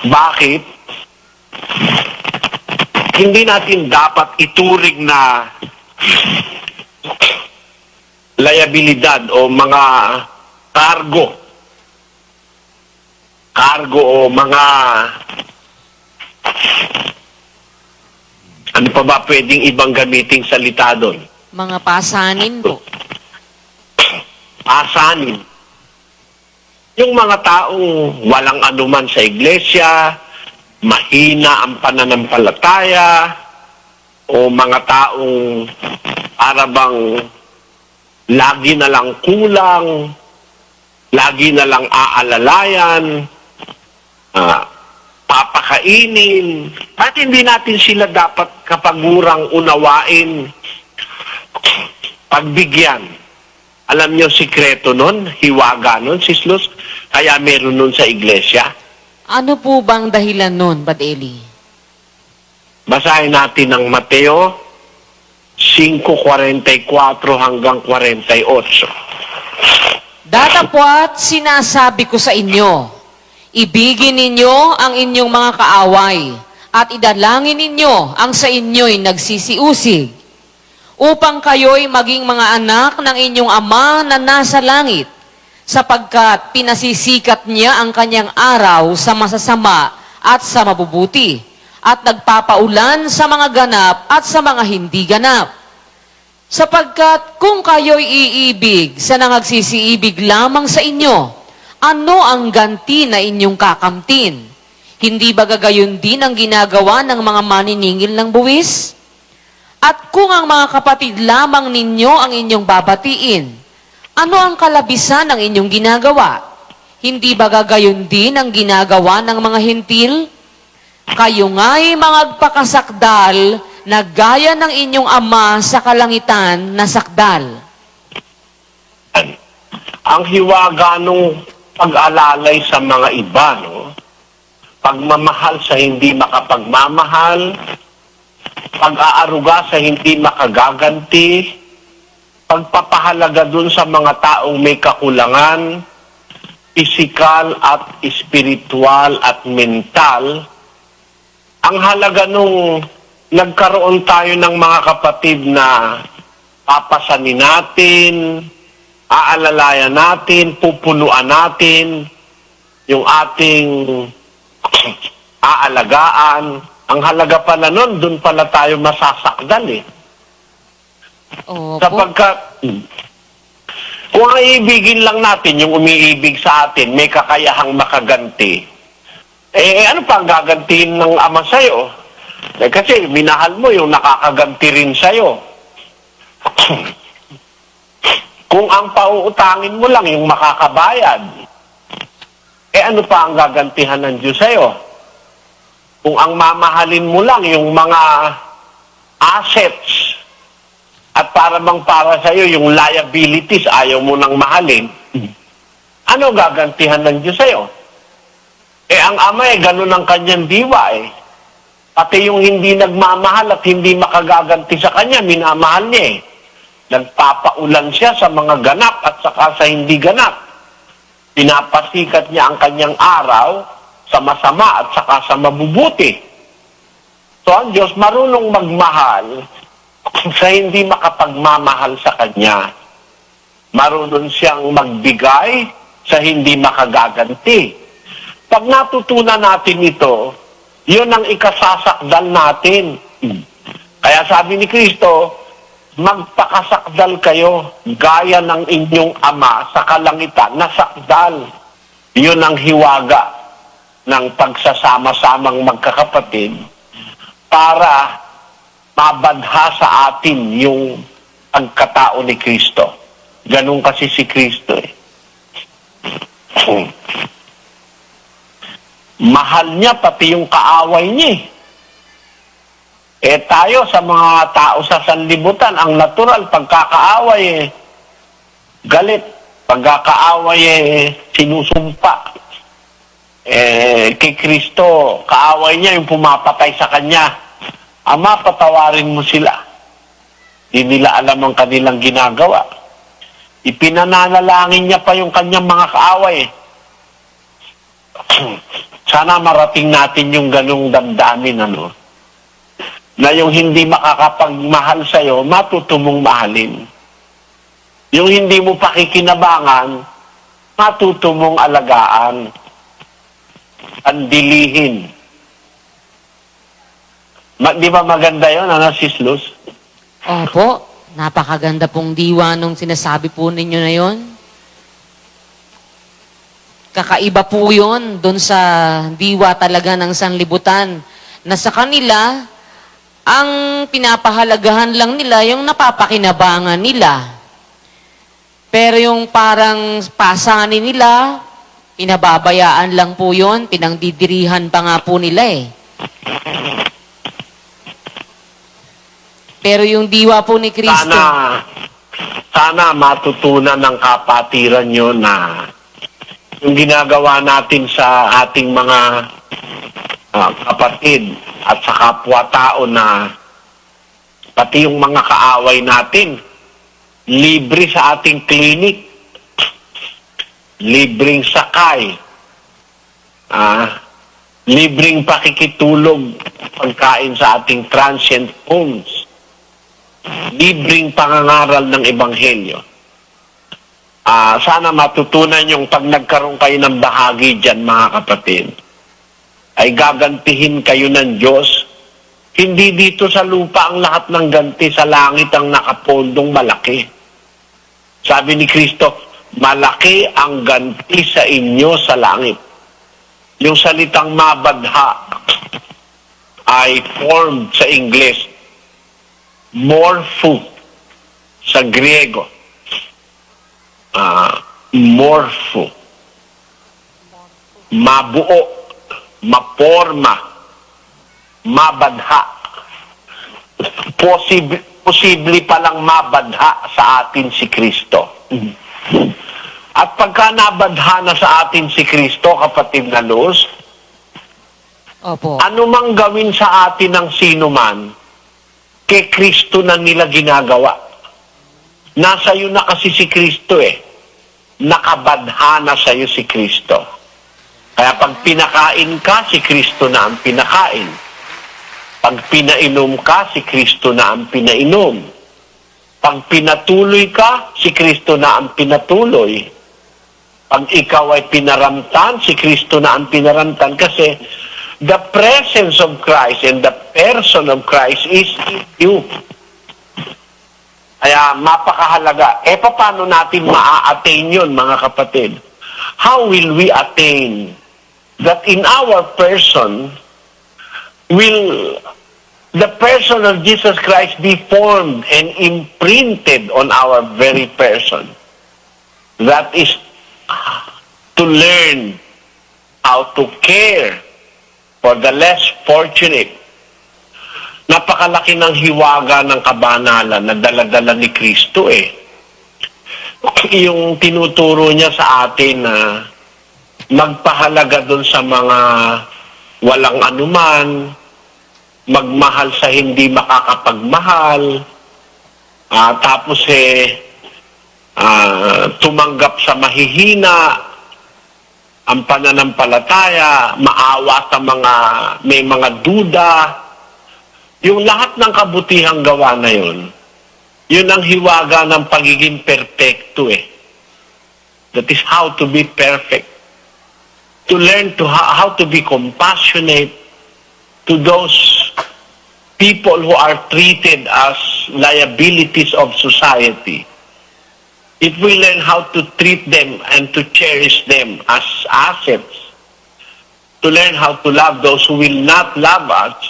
Bakit? Hindi natin dapat ituring na liabilidad o mga cargo. Cargo o mga ano pa ba pwedeng ibang gamiting salita doon? Mga pasanin po. asanin. Yung mga taong walang anuman sa iglesia, mahina ang pananampalataya, o mga taong arabang lagi na lang kulang, lagi na lang aalalayan, ah, papakainin, at hindi natin sila dapat kapagurang unawain, pagbigyan. Alam niyo sikreto nun, hiwaga nun, sislos, kaya meron nun sa iglesia. Ano po bang dahilan nun, Bad Eli? Basahin natin ang Mateo 5.44 hanggang 48. Datapwat sinasabi ko sa inyo, ibigin ninyo ang inyong mga kaaway at idalangin ninyo ang sa inyo'y nagsisiusig upang kayo'y maging mga anak ng inyong ama na nasa langit sapagkat pinasisikat niya ang kanyang araw sa masasama at sa mabubuti at nagpapaulan sa mga ganap at sa mga hindi ganap. Sapagkat kung kayo'y iibig sa nangagsisiibig lamang sa inyo, ano ang ganti na inyong kakamtin? Hindi ba gagayon din ang ginagawa ng mga maniningil ng buwis? At kung ang mga kapatid lamang ninyo ang inyong babatiin, ano ang kalabisan ng inyong ginagawa? Hindi ba gagayon din ang ginagawa ng mga hentil? Kayo nga'y mga agpakasakdal na gaya ng inyong ama sa kalangitan na sakdal. Ang hiwaga nung pag-alalay sa mga iba, no? pagmamahal sa hindi makapagmamahal, pag-aaruga sa hindi makagaganti, pagpapahalaga dun sa mga taong may kakulangan, pisikal at espiritual at mental, ang halaga nung nagkaroon tayo ng mga kapatid na papasanin natin, aalalayan natin, pupunuan natin, yung ating aalagaan. Ang halaga pala nun, dun pala tayo masasakdal eh. Opo. Sapagkat, kung ang ibigin lang natin, yung umiibig sa atin, may kakayahang makaganti, eh ano pa ang gagantiin ng ama sa'yo? Eh, kasi minahal mo yung nakakaganti rin sa'yo. kung ang pauutangin mo lang yung makakabayad, eh ano pa ang gagantihan ng Diyos sa'yo? Kung ang mamahalin mo lang yung mga assets at para bang para sa iyo yung liabilities ayaw mo nang mahalin, ano gagantihan ng Diyos sa'yo? Eh, ang ama eh, ganun ang kanyang diwa eh. Pati yung hindi nagmamahal at hindi makagaganti sa kanya, minamahal niya eh. Nagpapaulan siya sa mga ganap at saka sa hindi ganap. Pinapasikat niya ang kanyang araw sa masama at saka sa mabubuti. So ang Diyos marunong magmahal sa hindi makapagmamahal sa Kanya. Marunong siyang magbigay sa hindi makagaganti. Pag natutunan natin ito, yun ang ikasasakdal natin. Kaya sabi ni Kristo, magpakasakdal kayo gaya ng inyong ama sa kalangitan na sakdal. Yun ang hiwaga ng pagsasama-samang magkakapatid para mabadha sa atin yung pagkatao ni Kristo. Ganun kasi si Kristo eh. Mahal niya pati yung kaaway niya eh. Eh tayo sa mga tao sa sanlibutan, ang natural pagkakaaway eh, galit. Pagkakaaway eh, sinusumpa. Eh, kay Kristo, kaaway niya yung pumapatay sa kanya. Ama, patawarin mo sila. Di nila alam ang kanilang ginagawa. Ipinananalangin niya pa yung kanyang mga kaaway. Sana marating natin yung ganong damdamin, ano? Na yung hindi makakapagmahal sa'yo, matuto mong mahalin. Yung hindi mo pakikinabangan, matuto mong alagaan. Andilihin. Ma- di ba maganda yun, ano, Sis Luz? Opo, napakaganda pong diwa nung sinasabi po ninyo na yon. Kakaiba po yun doon sa diwa talaga ng sanlibutan na sa kanila, ang pinapahalagahan lang nila yung napapakinabangan nila. Pero yung parang pasanin nila, pinababayaan lang po yun, pinangdidirihan pa nga po nila eh. Pero yung diwa po ni Kristo, Sana, sana matutunan ng kapatiran nyo na yung ginagawa natin sa ating mga ah, kapatid at sa kapwa-tao na pati yung mga kaaway natin, libre sa ating clinic, libreng sakay, ah, libreng pakikitulog, pagkain sa ating transient homes, libreng pangangaral ng Ebanghelyo. Ah, sana matutunan yung pag nagkaroon kayo ng bahagi dyan, mga kapatid, ay gagantihin kayo ng Diyos. Hindi dito sa lupa ang lahat ng ganti, sa langit ang nakapondong malaki. Sabi ni Kristo, malaki ang ganti sa inyo sa langit. Yung salitang mabadha ay formed sa English morpho sa Griego. Ah, morpho. Mabuo, maporma, mabadha. Posible, posible palang mabadha sa atin si Kristo. At pagka nabadha na sa atin si Kristo, kapatid na Luz, opo, ano mang gawin sa atin ng sino man, kay Kristo na nila ginagawa. Nasa iyo na kasi si Kristo eh. Nakabadha na sa iyo si Kristo. Kaya pag pinakain ka, si Kristo na ang pinakain. Pag pinainom ka, si Kristo na ang pinainom. Pag pinatuloy ka, si Kristo na ang pinatuloy. Pag ikaw ay pinaramtan, si Kristo na ang pinaramtan kasi the presence of Christ and the person of Christ is in you. Kaya mapakahalaga. Eh, paano natin maa-attain yun, mga kapatid? How will we attain that in our person will the person of Jesus Christ be formed and imprinted on our very person? That is to learn how to care for the less fortunate. Napakalaki ng hiwaga ng kabanalan na daladala ni Kristo eh. Yung tinuturo niya sa atin na magpahalaga doon sa mga walang anuman, magmahal sa hindi makakapagmahal, ah, tapos eh, ah, tumanggap sa mahihina, ang pananampalataya, maawa sa mga may mga duda, yung lahat ng kabutihang gawa na yun, yun ang hiwaga ng pagiging perfecto eh. That is how to be perfect. To learn to ho- how to be compassionate to those people who are treated as liabilities of society. If we learn how to treat them and to cherish them as assets, to learn how to love those who will not love us,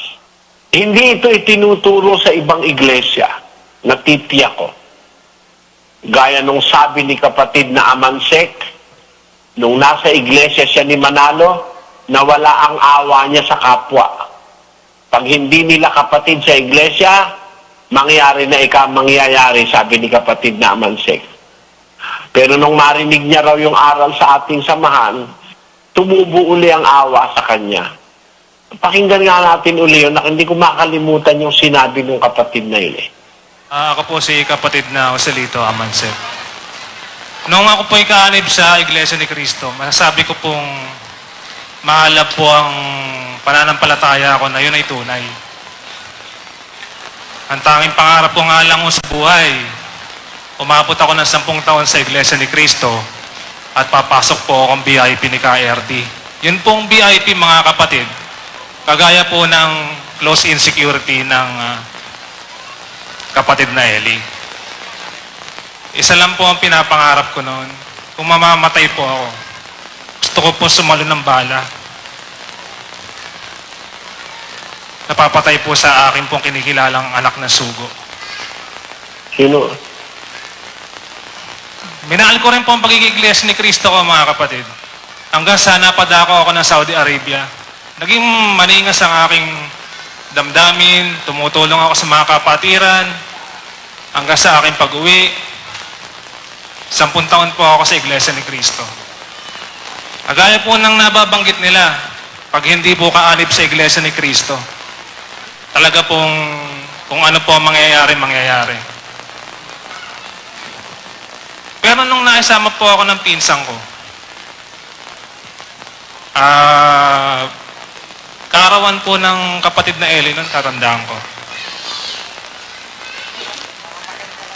hindi ito itinuturo sa ibang iglesia. Natitiyak ko. Gaya nung sabi ni kapatid na Amansek, nung nasa iglesia siya ni Manalo, nawala ang awa niya sa kapwa. Pag hindi nila kapatid sa iglesia, mangyari na ika mangyayari, sabi ni kapatid na Amansek. Pero nung marinig niya raw yung aral sa ating samahan, tumubo uli ang awa sa kanya. Pakinggan nga natin uli yun, na hindi ko makalimutan yung sinabi ng kapatid na yun eh. Ah, ako po si kapatid na Joselito Amansep. Noong ako po ikaanib sa Iglesia ni Cristo, masasabi ko pong mahalap po ang pananampalataya ko na yun ay tunay. Ang tanging pangarap ko nga lang sa buhay, umabot ako ng sampung taon sa Iglesia ni Cristo at papasok po akong VIP ni KRD. Yun pong VIP mga kapatid, kagaya po ng close insecurity ng ah, kapatid na Eli. Isa lang po ang pinapangarap ko noon. Kung mamamatay po ako, gusto ko po sumalo ng bala. Napapatay po sa akin pong kinikilalang anak na sugo. Sino? Minahal ko rin po ang pagiging iglesia ni Kristo ko mga kapatid. Hanggang sa napadako ako ng Saudi Arabia. Naging maningas ang aking damdamin, tumutulong ako sa mga kapatiran, hanggang sa aking pag-uwi. Sampun taon po ako sa iglesia ni Kristo. Agaya po ng nababanggit nila, pag hindi po kaanib sa iglesia ni Kristo, talaga pong kung ano po ang mangyayari, mangyayari. Pero nung naisama po ako ng pinsang ko, ah, karawan po ng kapatid na Ellie nun, tatandaan ko.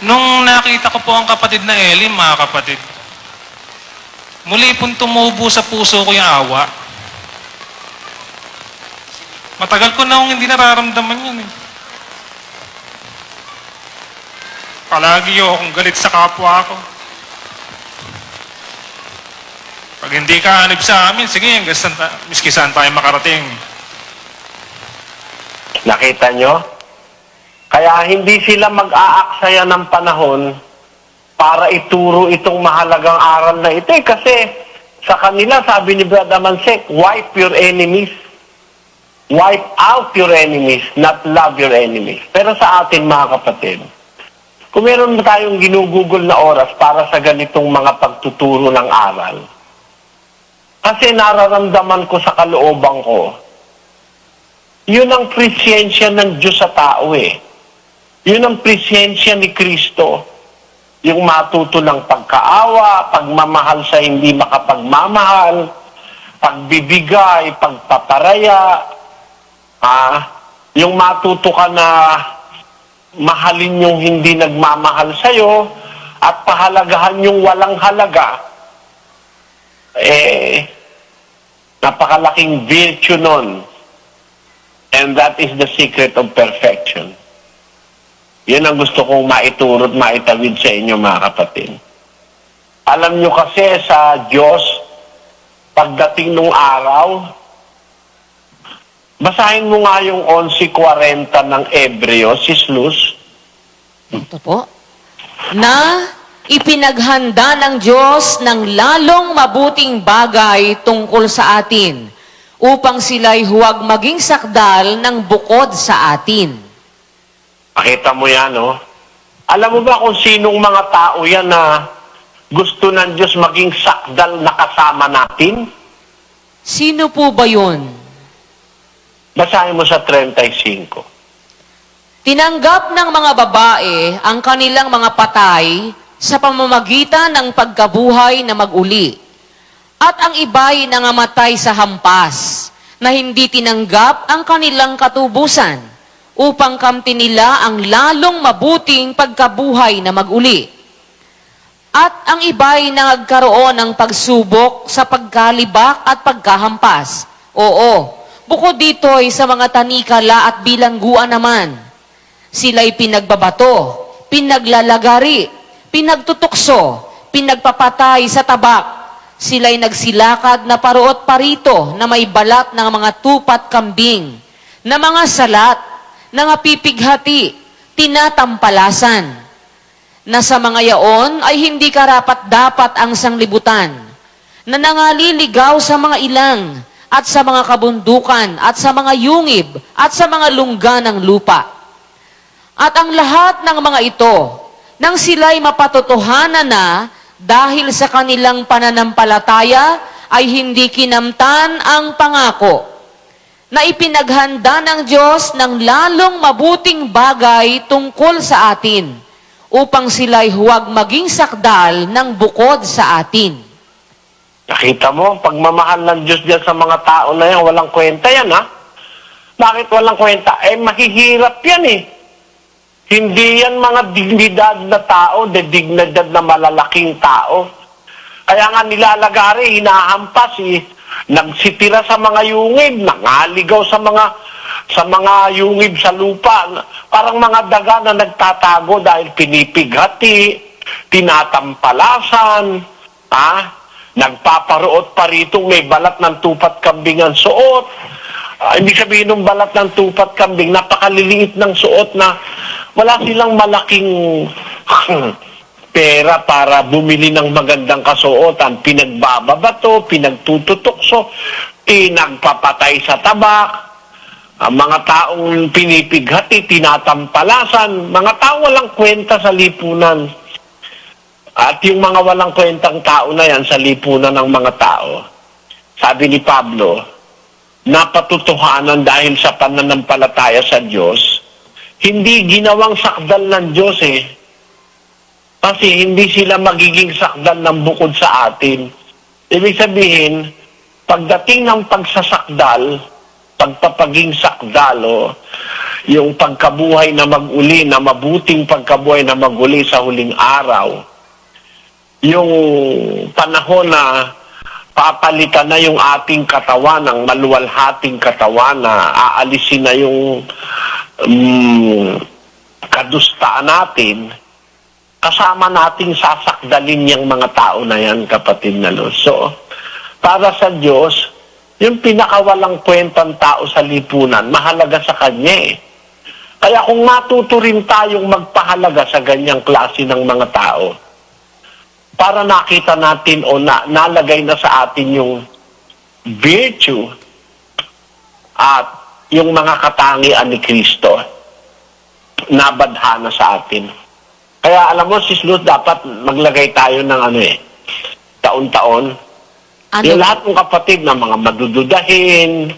Nung nakita ko po ang kapatid na Ellie, mga kapatid, muli pong tumubo sa puso ko yung awa. Matagal ko na akong hindi nararamdaman yan eh. Palagi akong galit sa kapwa ko. Pag hindi ka hanip sa amin, sige, hanggang miski saan tayo makarating. Nakita nyo? Kaya hindi sila mag-aaksaya ng panahon para ituro itong mahalagang aral na ito. Eh, kasi sa kanila, sabi ni Brad Amansek, wipe your enemies. Wipe out your enemies, not love your enemies. Pero sa atin, mga kapatid, kung meron tayong ginugugol na oras para sa ganitong mga pagtuturo ng aral, kasi nararamdaman ko sa kalooban ko, yun ang presensya ng Diyos sa tao eh. Yun ang presensya ni Kristo. Yung matuto ng pagkaawa, pagmamahal sa hindi makapagmamahal, pagbibigay, pagpaparaya, ah, yung matuto ka na mahalin yung hindi nagmamahal sa'yo at pahalagahan yung walang halaga, eh, napakalaking virtue nun. And that is the secret of perfection. Yun ang gusto kong maituro at maitawid sa inyo mga kapatid. Alam nyo kasi sa Diyos, pagdating nung araw, basahin mo nga yung 11.40 ng Ebreo, si Slus. Ito po. Na ipinaghanda ng Diyos ng lalong mabuting bagay tungkol sa atin upang sila'y huwag maging sakdal ng bukod sa atin. Pakita mo yan, no? Alam mo ba kung sinong mga tao yan na gusto ng Diyos maging sakdal na kasama natin? Sino po ba yun? Basahin mo sa 35. Tinanggap ng mga babae ang kanilang mga patay sa pamamagitan ng pagkabuhay na maguli. At ang iba'y nangamatay sa hampas na hindi tinanggap ang kanilang katubusan upang kamti nila ang lalong mabuting pagkabuhay na maguli. At ang iba'y nagkaroon ng pagsubok sa pagkalibak at pagkahampas. Oo, bukod dito ay sa mga tanikala at bilangguan naman. Sila'y pinagbabato, pinaglalagari, pinagtutukso, pinagpapatay sa tabak. Sila'y nagsilakad na paruot parito na may balat ng mga tupat kambing, na mga salat, na nga pipighati, tinatampalasan na sa mga yaon ay hindi karapat dapat ang sanglibutan, na nangaliligaw sa mga ilang, at sa mga kabundukan, at sa mga yungib, at sa mga lungga ng lupa. At ang lahat ng mga ito, nang sila'y mapatotohanan na dahil sa kanilang pananampalataya, ay hindi kinamtan ang pangako na ipinaghanda ng Diyos ng lalong mabuting bagay tungkol sa atin upang sila'y huwag maging sakdal ng bukod sa atin. Nakita mo, pagmamahal ng Diyos dyan sa mga tao na yan, walang kwenta yan, ha? Bakit walang kwenta? Eh, mahihirap yan, eh. Hindi yan mga dignidad na tao, de dignidad na malalaking tao. Kaya nga nilalagari, hinahampas, eh. Nagsitira sa mga yungib, nangaligaw sa mga sa mga yungib sa lupa. Parang mga daga na nagtatago dahil pinipighati, tinatampalasan, ha? Nagpaparoot pa rito, may balat ng tupat kambing ang suot. Ah, ibig sabihin ng balat ng tupat kambing, napakaliliit ng suot na wala silang malaking pera para bumili ng magandang kasuotan. Pinagbababato, pinagtututokso, pinagpapatay sa tabak, ang mga taong pinipighati, tinatampalasan, mga tao walang kwenta sa lipunan. At yung mga walang kwentang tao na yan sa lipunan ng mga tao, sabi ni Pablo, napatutuhanan dahil sa pananampalataya sa Diyos, hindi ginawang sakdal ng Diyos eh. Kasi hindi sila magiging sakdal ng bukod sa atin. Ibig sabihin, pagdating ng pagsasakdal, pagpapaging sakdalo, yung pagkabuhay na maguli, na mabuting pagkabuhay na maguli sa huling araw, yung panahon na papalitan na yung ating katawan, ang maluwalhating katawan na aalisin na yung um, kadustaan natin, kasama nating sasakdalin yung mga tao na yan, kapatid na Lord. So, para sa Diyos, yung pinakawalang kwentang tao sa lipunan, mahalaga sa Kanya eh. Kaya kung matuto rin tayong magpahalaga sa ganyang klase ng mga tao, para nakita natin o na, nalagay na sa atin yung virtue at yung mga katangian ni Kristo nabadhana sa atin. Kaya alam mo, Sis Luz, dapat maglagay tayo ng ano eh, taon-taon. Ano? Yung lahat ng kapatid na mga madududahin,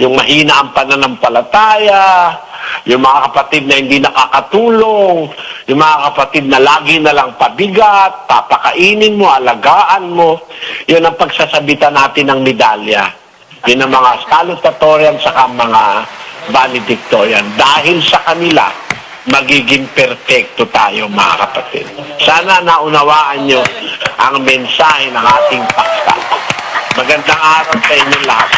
yung mahina ang pananampalataya, yung mga kapatid na hindi nakakatulong, yung mga kapatid na lagi na lang pabigat, papakainin mo, alagaan mo, yun ang pagsasabitan natin ng medalya. Yun ang mga salutatorian sa mga valedictorian. Dahil sa kanila, magiging perfecto tayo mga kapatid. Sana naunawaan nyo ang mensahe ng ating paksa. Magandang araw sa inyo lahat.